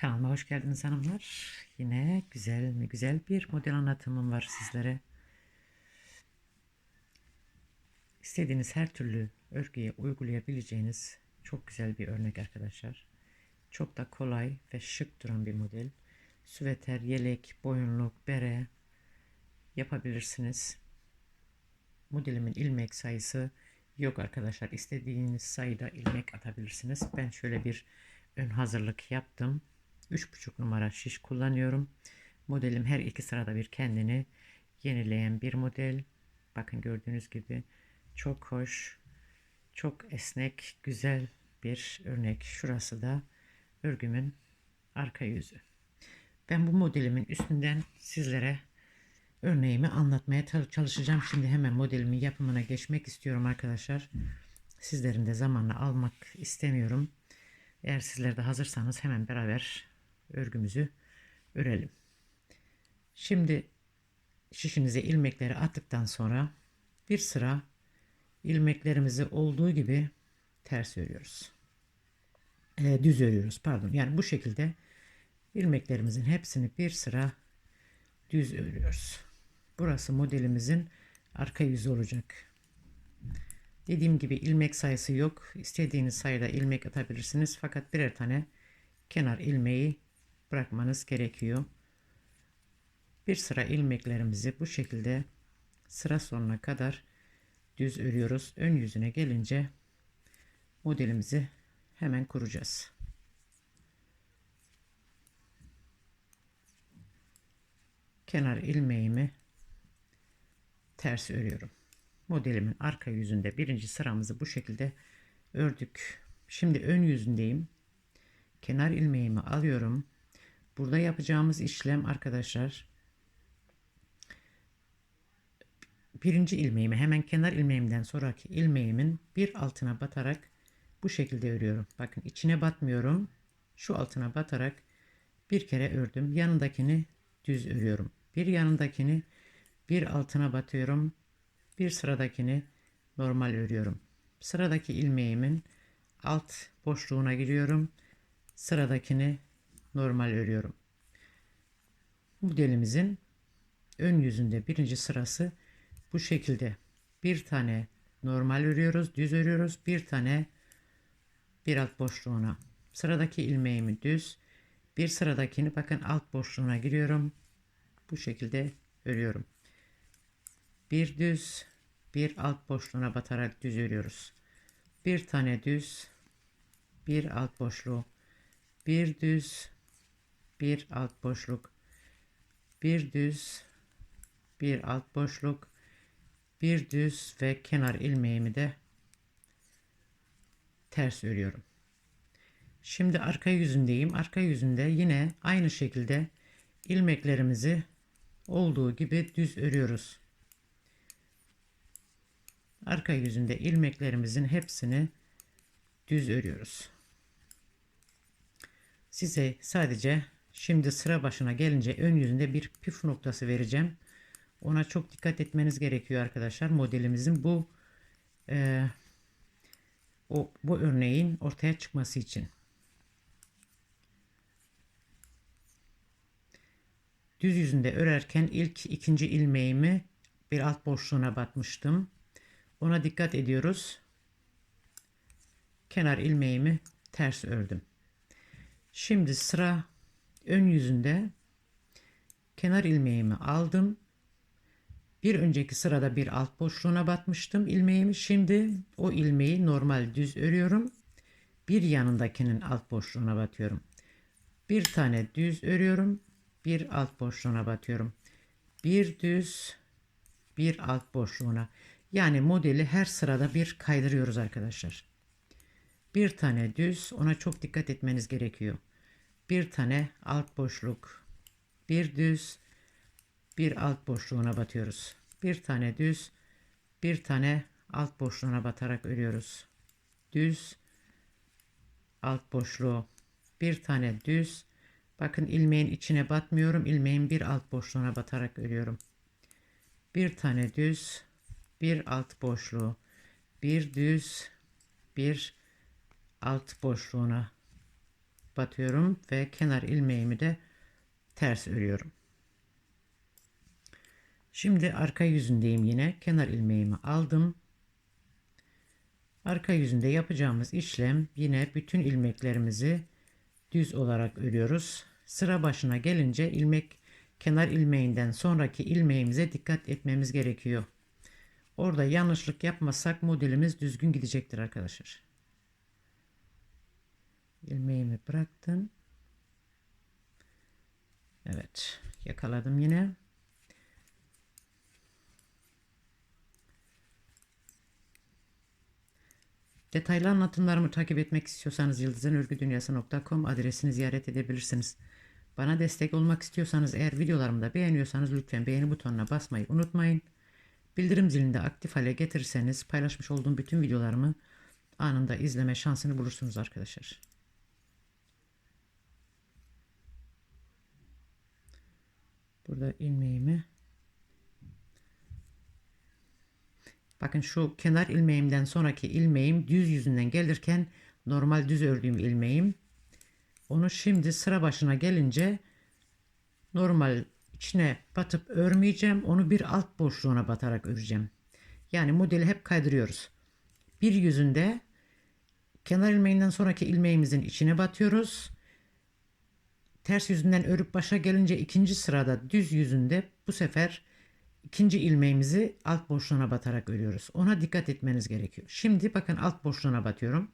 Kanalıma hoş geldiniz hanımlar. Yine güzel mi güzel bir model anlatımım var sizlere. İstediğiniz her türlü örgüye uygulayabileceğiniz çok güzel bir örnek arkadaşlar. Çok da kolay ve şık duran bir model. Süveter, yelek, boyunluk, bere yapabilirsiniz. Modelimin ilmek sayısı yok arkadaşlar. İstediğiniz sayıda ilmek atabilirsiniz. Ben şöyle bir ön hazırlık yaptım. 3,5 numara şiş kullanıyorum. Modelim her iki sırada bir kendini yenileyen bir model. Bakın gördüğünüz gibi çok hoş, çok esnek, güzel bir örnek. Şurası da örgümün arka yüzü. Ben bu modelimin üstünden sizlere örneğimi anlatmaya çalışacağım. Şimdi hemen modelimin yapımına geçmek istiyorum arkadaşlar. Sizlerin de zamanla almak istemiyorum. Eğer sizler de hazırsanız hemen beraber örgümüzü örelim. Şimdi şişinize ilmekleri attıktan sonra bir sıra ilmeklerimizi olduğu gibi ters örüyoruz. E, düz örüyoruz pardon. Yani bu şekilde ilmeklerimizin hepsini bir sıra düz örüyoruz. Burası modelimizin arka yüzü olacak. Dediğim gibi ilmek sayısı yok. İstediğiniz sayıda ilmek atabilirsiniz. Fakat birer tane kenar ilmeği bırakmanız gerekiyor. Bir sıra ilmeklerimizi bu şekilde sıra sonuna kadar düz örüyoruz. Ön yüzüne gelince modelimizi hemen kuracağız. Kenar ilmeğimi ters örüyorum. Modelimin arka yüzünde birinci sıramızı bu şekilde ördük. Şimdi ön yüzündeyim. Kenar ilmeğimi alıyorum. Burada yapacağımız işlem arkadaşlar birinci ilmeğimi hemen kenar ilmeğimden sonraki ilmeğimin bir altına batarak bu şekilde örüyorum. Bakın içine batmıyorum. Şu altına batarak bir kere ördüm. Yanındakini düz örüyorum. Bir yanındakini bir altına batıyorum. Bir sıradakini normal örüyorum. Sıradaki ilmeğimin alt boşluğuna giriyorum. Sıradakini normal örüyorum. Modelimizin ön yüzünde birinci sırası bu şekilde. Bir tane normal örüyoruz, düz örüyoruz. Bir tane bir alt boşluğuna. Sıradaki ilmeğimi düz. Bir sıradakini bakın alt boşluğuna giriyorum. Bu şekilde örüyorum. Bir düz, bir alt boşluğuna batarak düz örüyoruz. Bir tane düz, bir alt boşluğu, bir düz, bir alt boşluk, bir düz, bir alt boşluk, bir düz ve kenar ilmeğimi de ters örüyorum. Şimdi arka yüzündeyim. Arka yüzünde yine aynı şekilde ilmeklerimizi olduğu gibi düz örüyoruz. Arka yüzünde ilmeklerimizin hepsini düz örüyoruz. Size sadece şimdi sıra başına gelince ön yüzünde bir püf noktası vereceğim. Ona çok dikkat etmeniz gerekiyor arkadaşlar. Modelimizin bu e, o bu örneğin ortaya çıkması için. Düz yüzünde örerken ilk ikinci ilmeğimi bir alt boşluğuna batmıştım. Ona dikkat ediyoruz. Kenar ilmeğimi ters ördüm. Şimdi sıra ön yüzünde kenar ilmeğimi aldım. Bir önceki sırada bir alt boşluğuna batmıştım ilmeğimi. Şimdi o ilmeği normal düz örüyorum. Bir yanındakinin alt boşluğuna batıyorum. Bir tane düz örüyorum. Bir alt boşluğuna batıyorum. Bir düz, bir alt boşluğuna. Yani modeli her sırada bir kaydırıyoruz arkadaşlar. Bir tane düz, ona çok dikkat etmeniz gerekiyor. Bir tane alt boşluk, bir düz, bir alt boşluğuna batıyoruz. Bir tane düz, bir tane alt boşluğuna batarak örüyoruz. Düz, alt boşluğu, bir tane düz. Bakın ilmeğin içine batmıyorum. İlmeğin bir alt boşluğuna batarak örüyorum. Bir tane düz, bir alt boşluğu, bir düz, bir alt boşluğuna batıyorum ve kenar ilmeğimi de ters örüyorum. Şimdi arka yüzündeyim yine. Kenar ilmeğimi aldım. Arka yüzünde yapacağımız işlem yine bütün ilmeklerimizi düz olarak örüyoruz. Sıra başına gelince ilmek kenar ilmeğinden sonraki ilmeğimize dikkat etmemiz gerekiyor. Orada yanlışlık yapmazsak modelimiz düzgün gidecektir arkadaşlar. İlmeğimi bıraktım. Evet, yakaladım yine. Detaylı anlatımlarımı takip etmek istiyorsanız yıldızınörgüdünyası.com adresini ziyaret edebilirsiniz. Bana destek olmak istiyorsanız eğer videolarımı da beğeniyorsanız lütfen beğeni butonuna basmayı unutmayın. Bildirim zilini de aktif hale getirirseniz paylaşmış olduğum bütün videolarımı anında izleme şansını bulursunuz arkadaşlar. Burada ilmeğimi Bakın şu kenar ilmeğimden sonraki ilmeğim düz yüzünden gelirken normal düz ördüğüm ilmeğim. Onu şimdi sıra başına gelince normal içine batıp örmeyeceğim. Onu bir alt boşluğuna batarak öreceğim. Yani modeli hep kaydırıyoruz. Bir yüzünde kenar ilmeğinden sonraki ilmeğimizin içine batıyoruz. Ters yüzünden örüp başa gelince ikinci sırada düz yüzünde bu sefer ikinci ilmeğimizi alt boşluğuna batarak örüyoruz. Ona dikkat etmeniz gerekiyor. Şimdi bakın alt boşluğuna batıyorum.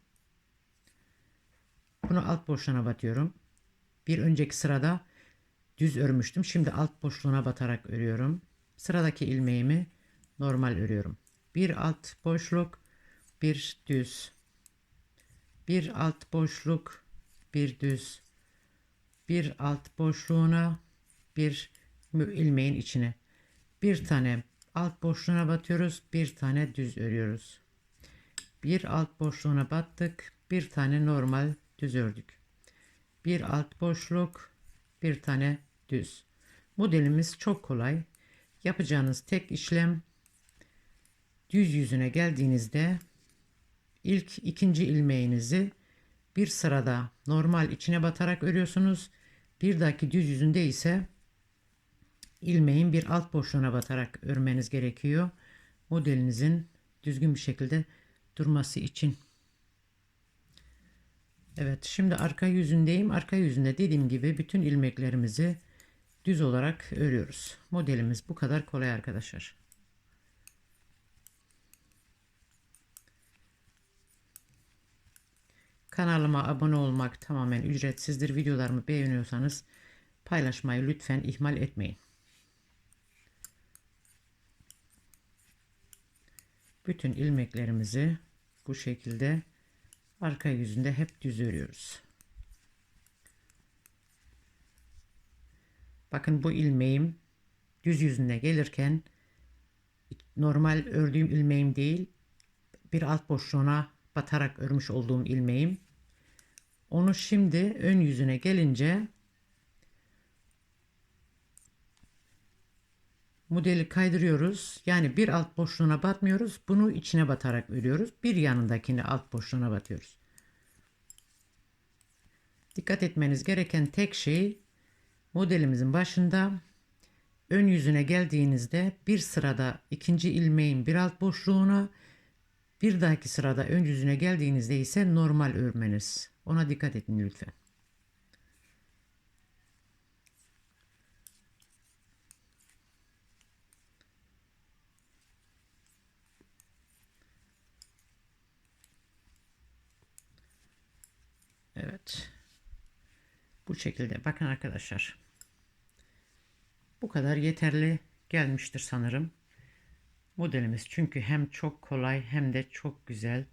Bunu alt boşluğuna batıyorum. Bir önceki sırada düz örmüştüm. Şimdi alt boşluğuna batarak örüyorum. Sıradaki ilmeğimi normal örüyorum. Bir alt boşluk, bir düz. Bir alt boşluk, bir düz. Bir alt boşluğuna, bir ilmeğin içine. Bir tane alt boşluğuna batıyoruz. Bir tane düz örüyoruz. Bir alt boşluğuna battık. Bir tane normal düz ördük. Bir alt boşluk. Bir tane düz. Modelimiz çok kolay. Yapacağınız tek işlem düz yüzüne geldiğinizde ilk ikinci ilmeğinizi bir sırada normal içine batarak örüyorsunuz. Bir dahaki düz yüzünde ise ilmeğin bir alt boşluğuna batarak örmeniz gerekiyor. Modelinizin düzgün bir şekilde durması için. Evet şimdi arka yüzündeyim. Arka yüzünde dediğim gibi bütün ilmeklerimizi düz olarak örüyoruz. Modelimiz bu kadar kolay arkadaşlar. Kanalıma abone olmak tamamen ücretsizdir. Videolarımı beğeniyorsanız paylaşmayı lütfen ihmal etmeyin. bütün ilmeklerimizi bu şekilde arka yüzünde hep düz örüyoruz. Bakın bu ilmeğim düz yüzüne gelirken normal ördüğüm ilmeğim değil bir alt boşluğuna batarak örmüş olduğum ilmeğim. Onu şimdi ön yüzüne gelince modeli kaydırıyoruz. Yani bir alt boşluğuna batmıyoruz. Bunu içine batarak örüyoruz. Bir yanındakini alt boşluğuna batıyoruz. Dikkat etmeniz gereken tek şey modelimizin başında ön yüzüne geldiğinizde bir sırada ikinci ilmeğin bir alt boşluğuna bir dahaki sırada ön yüzüne geldiğinizde ise normal örmeniz. Ona dikkat edin lütfen. Evet. Bu şekilde. Bakın arkadaşlar. Bu kadar yeterli gelmiştir sanırım. Modelimiz çünkü hem çok kolay hem de çok güzel.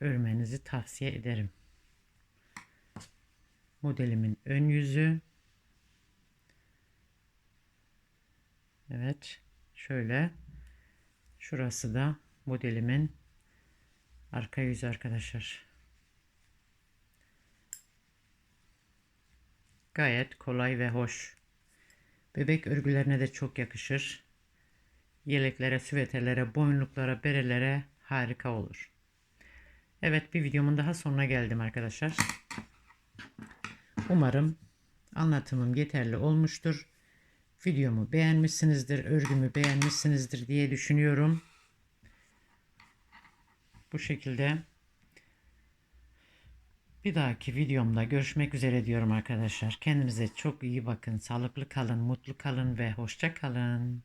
Örmenizi tavsiye ederim. Modelimin ön yüzü. Evet. Şöyle. Şurası da modelimin arka yüzü arkadaşlar. Gayet kolay ve hoş. Bebek örgülerine de çok yakışır. Yeleklere, süveterlere, boynluklara, berelere harika olur. Evet bir videomun daha sonuna geldim arkadaşlar. Umarım anlatımım yeterli olmuştur. Videomu beğenmişsinizdir, örgümü beğenmişsinizdir diye düşünüyorum. Bu şekilde bir dahaki videomda görüşmek üzere diyorum arkadaşlar. Kendinize çok iyi bakın, sağlıklı kalın, mutlu kalın ve hoşça kalın.